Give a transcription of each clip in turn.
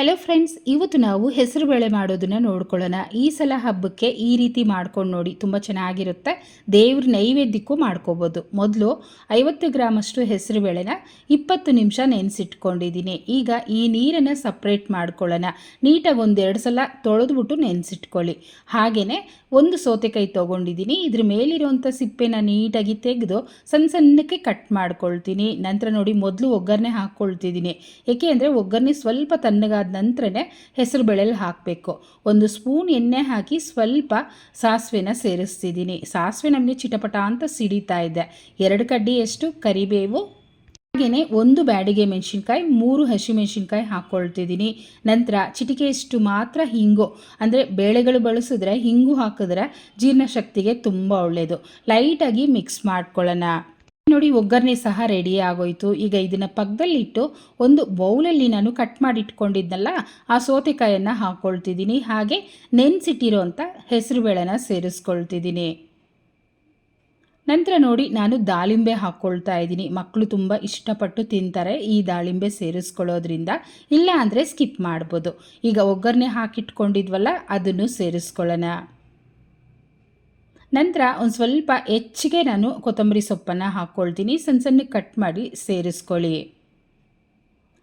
Hello friends ಇವತ್ತು ನಾವು ಹೆಸರುಬೇಳೆ ಮಾಡೋದನ್ನ ನೋಡ್ಕೊಳ್ಳೋಣ. ಈ ಸಲ ಹಬ್ಬಕ್ಕೆ ಈ ರೀತಿ ಮಾಡ್ಕೊಂಡು ನೋಡಿ, ತುಂಬ ಚೆನ್ನಾಗಿರುತ್ತೆ. ದೇವ್ರ ನೈವೇದ್ಯಕ್ಕೂ ಮಾಡ್ಕೋಬೋದು. ಮೊದಲು ಐವತ್ತು ಗ್ರಾಮಷ್ಟು ಹೆಸರುಬೇಳೆನ ಇಪ್ಪತ್ತು ನಿಮಿಷ ನೆನೆಸಿಟ್ಕೊಂಡಿದ್ದೀನಿ. ಈಗ ಈ ನೀರನ್ನು ಸಪ್ರೇಟ್ ಮಾಡ್ಕೊಳ್ಳೋಣ. ನೀಟಾಗಿ ಒಂದೆರಡು ಸಲ ತೊಳೆದ್ಬಿಟ್ಟು ನೆನೆಸಿಟ್ಕೊಳ್ಳಿ. ಹಾಗೆಯೇ ಒಂದು ಸೌತೆಕಾಯಿ ತೊಗೊಂಡಿದ್ದೀನಿ. ಇದ್ರ ಮೇಲಿರುವಂಥ ಸಿಪ್ಪೆನ ನೀಟಾಗಿ ತೆಗೆದು ಸಣ್ಣ ಸಣ್ಣಕ್ಕೆ ಕಟ್ ಮಾಡ್ಕೊಳ್ತೀನಿ. ನಂತರ ನೋಡಿ ಮೊದಲು ಒಗ್ಗರಣೆ ಹಾಕ್ಕೊಳ್ತಿದ್ದೀನಿ. ಏಕೆ ಅಂದರೆ ಒಗ್ಗರಣೆ ಸ್ವಲ್ಪ ತಣ್ಣಗಾದ ನಂತರನೇ ಹೆಸರು ಹಾಕಬೇಕು. ಒಂದು ಸ್ಪೂನ್ ಎಣ್ಣೆ ಹಾಕಿ ಸ್ವಲ್ಪ ಸಾಸಿವೆನ ಸೇರಿಸ್ತಿದ್ದೀನಿ. ಸಾಸಿವೆ ನಮಗೆ ಚಿಟಪಟ ಅಂತ ಸಿಡಿತಾ ಇದೆ. ಎರಡು ಕಡ್ಡಿಯಷ್ಟು ಕರಿಬೇವು ಹಾಗೆಯೇ ಒಂದು ಬ್ಯಾಡಿಗೆ ಮೆಣಸಿನ್ಕಾಯಿ, ಮೂರು ಹಸಿಮೆಣಸಿನ್ಕಾಯಿ ಹಾಕ್ಕೊಳ್ತಿದ್ದೀನಿ ನಂತರ ಚಿಟಿಕೆಯಷ್ಟು ಮಾತ್ರ ಹಿಂಗು, ಅಂದರೆ ಬೇಳೆಗಳು ಬಳಸಿದ್ರೆ ಹಿಂಗು ಹಾಕಿದ್ರೆ ಜೀರ್ಣಶಕ್ತಿಗೆ ತುಂಬ ಒಳ್ಳೆಯದು ಲೈಟಾಗಿ ಮಿಕ್ಸ್ ಮಾಡ್ಕೊಳ್ಳೋಣ. ನೋಡಿ ಒಗ್ಗರಣೆ ಸಹ ರೆಡಿ ಆಗೋಯ್ತು. ಈಗ ಇದನ್ನು ಪಕ್ಕದಲ್ಲಿಟ್ಟು ಒಂದು ಬೌಲಲ್ಲಿ ನಾನು ಕಟ್ ಮಾಡಿ ಇಟ್ಕೊಂಡಿದ್ದಲ್ಲ ಆ ಸೋತೆಕಾಯನ್ನು ಹಾಕ್ಕೊಳ್ತಿದ್ದೀನಿ ಹಾಗೆ ನೆನೆಸಿಟ್ಟಿರೋಂಥ ಹೆಸರುಬೇಳೆನ ಸೇರಿಸ್ಕೊಳ್ತಿದ್ದೀನಿ. ನಂತರ ನೋಡಿ ನಾನು ದಾಳಿಂಬೆ ಹಾಕ್ಕೊಳ್ತಾ ಇದ್ದೀನಿ. ಮಕ್ಕಳು ತುಂಬ ಇಷ್ಟಪಟ್ಟು ತಿಂತಾರೆ ಈ ದಾಳಿಂಬೆ ಸೇರಿಸ್ಕೊಳ್ಳೋದ್ರಿಂದ. ಇಲ್ಲ ಅಂದರೆ ಸ್ಕಿಪ್ ಮಾಡ್ಬೋದು. ಈಗ ಒಗ್ಗರಣೆ ಹಾಕಿಟ್ಕೊಂಡಿದ್ವಲ್ಲ, ಅದನ್ನು ಸೇರಿಸ್ಕೊಳ್ಳೋಣ. ನಂತರ ಒಂದು ಸ್ವಲ್ಪ ಹೆಚ್ಚಿಗೆ ನಾನು ಕೊತ್ತಂಬರಿ ಸೊಪ್ಪನ್ನು ಹಾಕ್ಕೊಳ್ತೀನಿ ಸಣ್ಣ ಸಣ್ಣ ಕಟ್ ಮಾಡಿ ಸೇರಿಸ್ಕೊಳ್ಳಿ.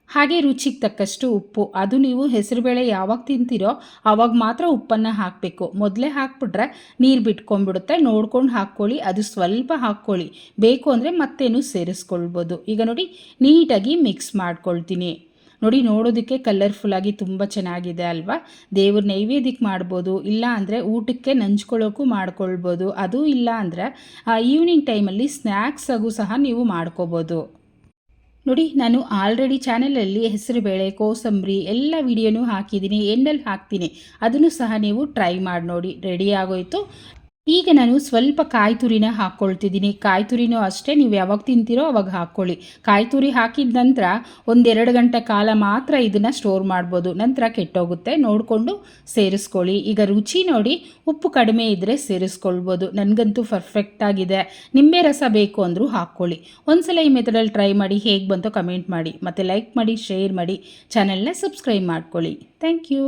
ಹಾಗೆ ರುಚಿಗೆ ತಕ್ಕಷ್ಟು ಉಪ್ಪು. ಅದು ನೀವು ಹೆಸರುಬೇಳೆ ಯಾವಾಗ ತಿಂತೀರೋ ಆವಾಗ ಮಾತ್ರ ಉಪ್ಪನ್ನು ಹಾಕಬೇಕು. ಮೊದಲೇ ಹಾಕ್ಬಿಟ್ರೆ ನೀರು ಬಿಟ್ಕೊಂಡ್ಬಿಡುತ್ತೆ. ನೋಡ್ಕೊಂಡು ಹಾಕ್ಕೊಳ್ಳಿ. ಅದು ಸ್ವಲ್ಪ ಹಾಕ್ಕೊಳ್ಳಿ. ಬೇಕು ಅಂದರೆ ಮತ್ತೇನು ಸೇರಿಸ್ಕೊಳ್ಬೋದು. ಈಗ ನೋಡಿ, ನೀಟಾಗಿ ಮಿಕ್ಸ್ ಮಾಡ್ಕೊಳ್ತೀನಿ. ನೋಡಿ ನೋಡೋದಕ್ಕೆ ಕಲರ್ಫುಲ್ಲಾಗಿ ತುಂಬ ಚೆನ್ನಾಗಿದೆ ಅಲ್ವಾ? ದೇವ್ರ ನೈವೇದ್ಯಕ್ಕೆ ಮಾಡ್ಬೋದು, ಇಲ್ಲ ಅಂದರೆ ಊಟಕ್ಕೆ ನಂಚ್ಕೊಳ್ಳೋಕ್ಕೂ ಮಾಡ್ಕೊಳ್ಬೋದು, ಅದು ಇಲ್ಲ ಅಂದರೆ ಈವ್ನಿಂಗ್ ಟೈಮಲ್ಲಿ ಸ್ನ್ಯಾಕ್ಸಾಗೂ ಸಹ ನೀವು ಮಾಡ್ಕೋಬೋದು. ನೋಡಿ, ನಾನು ಆಲ್ರೆಡಿ ಚಾನಲಲ್ಲಿ ಹೆಸರುಬೇಳೆ ಕೋಸಂಬರಿ ಎಲ್ಲ ವಿಡಿಯೋನೂ ಹಾಕಿದ್ದೀನಿ ಎಂಡಲ್ಲಿ ಹಾಕ್ತೀನಿ. ಅದನ್ನು ಸಹ ನೀವು ಟ್ರೈ ಮಾಡಿ ನೋಡಿ ರೆಡಿ ಆಗೋಯ್ತು? ಈಗ ನಾನು ಸ್ವಲ್ಪ ಕಾಯಿ ತುರಿನ ಹಾಕ್ಕೊಳ್ತಿದ್ದೀನಿ ಕಾಯಿ ತುರಿನೂ ಅಷ್ಟೇ, ನೀವು ಯಾವಾಗ ತಿಂತೀರೋ ಅವಾಗ ಹಾಕ್ಕೊಳ್ಳಿ. ಕಾಯಿ ತುರಿ ಹಾಕಿದ ನಂತರ ಒಂದೆರಡು ಗಂಟೆ ಕಾಲ ಮಾತ್ರ ಇದನ್ನು ಸ್ಟೋರ್ ಮಾಡ್ಬೋದು. ನಂತರ ಕೆಟ್ಟೋಗುತ್ತೆ. ನೋಡಿಕೊಂಡು ಸೇರಿಸ್ಕೊಳ್ಳಿ. ಈಗ ರುಚಿ ನೋಡಿ, ಉಪ್ಪು ಕಡಿಮೆ ಇದ್ದರೆ ಸೇರಿಸ್ಕೊಳ್ಬೋದು. ನನಗಂತೂ ಪರ್ಫೆಕ್ಟಾಗಿದೆ ನಿಂಬೆ ರಸ ಬೇಕು ಅಂದರೂ ಹಾಕ್ಕೊಳ್ಳಿ. ಒಂದ್ಸಲ ಈ ಮೆಥಡಲ್ಲಿ ಟ್ರೈ ಮಾಡಿ ಹೇಗೆ ಬಂತೋ ಕಮೆಂಟ್ ಮಾಡಿ. ಮತ್ತು ಲೈಕ್ ಮಾಡಿ ಶೇರ್ ಮಾಡಿ. ಚಾನಲ್ನ ಸಬ್ಸ್ಕ್ರೈಬ್ ಮಾಡ್ಕೊಳ್ಳಿ. Thank you